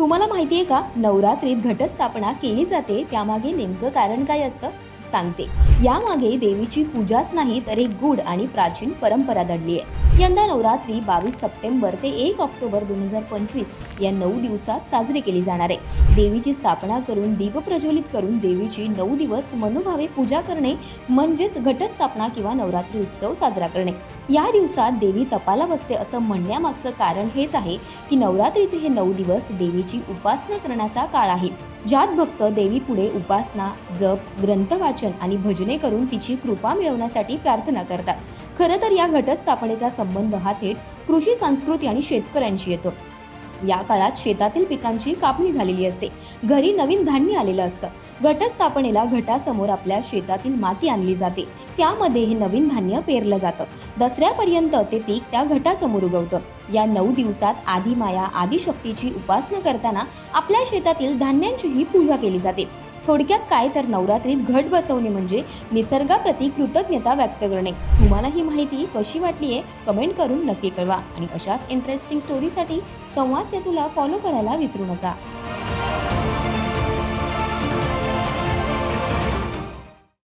तुम्हाला माहिती आहे का? नवरात्रीत घटस्थापना केली जाते. त्यामागे नेमकं कारण काय असतं? सांगते. यामागे देवीची पूजाच नाही तर एक गूढ आणि प्राचीन परंपरा दडली आहे. यंदा नवरात्री बावीस सप्टेंबर ते एक ऑक्टोबर दोन हजार पंचवीस या नऊ दिवसात साजरी केली जाणार आहे. देवीची स्थापना करून दीप प्रज्वलित करून देवीची नऊ दिवस मनोभावे पूजा करणे म्हणजेच घटस्थापना किंवा नवरात्री उत्सव साजरा करणे. या दिवसात देवी तपाला बसते असं म्हणण्यामागचं कारण हेच आहे की नवरात्रीचे हे नऊ दिवस देवीची उपासना करण्याचा काळ आहे. ज्यात भक्त देवी पुढे उपासना जप ग्रंथवाचन आणि भजने करून तिची कृपा मिळवण्यासाठी प्रार्थना करतात. खरं तर या घटस्थापनेचा संबंध हा थेट कृषी संस्कृती आणि शेतकऱ्यांशी येतो. या काळात शेतातील पिकांची कापणी झालेली असते. घरी नवीन धान्य आलेलं असतं. घटस्थापनेला घटासमोर आपल्या शेतातील माती आणली जाते. त्यामध्ये हे नवीन धान्य पेरलं जातं. दसऱ्यापर्यंत ते पीक त्या घटासमोर उगवतं. या नऊ दिवसात आदिमाया आदिशक्तीची उपासना करताना आपल्या शेतातील धान्यांचीही पूजा केली जाते. थोडक्यात काय तर नवरात्रीत घट बसवणे म्हणजे निसर्गाप्रती कृतज्ञता व्यक्त करणे. तुम्हाला ही माहिती कशी वाटली आहे कमेंट करून नक्की कळवा आणि अशाच इंटरेस्टिंग स्टोरीसाठी संवाद सेतूला फॉलो करायला विसरू नका.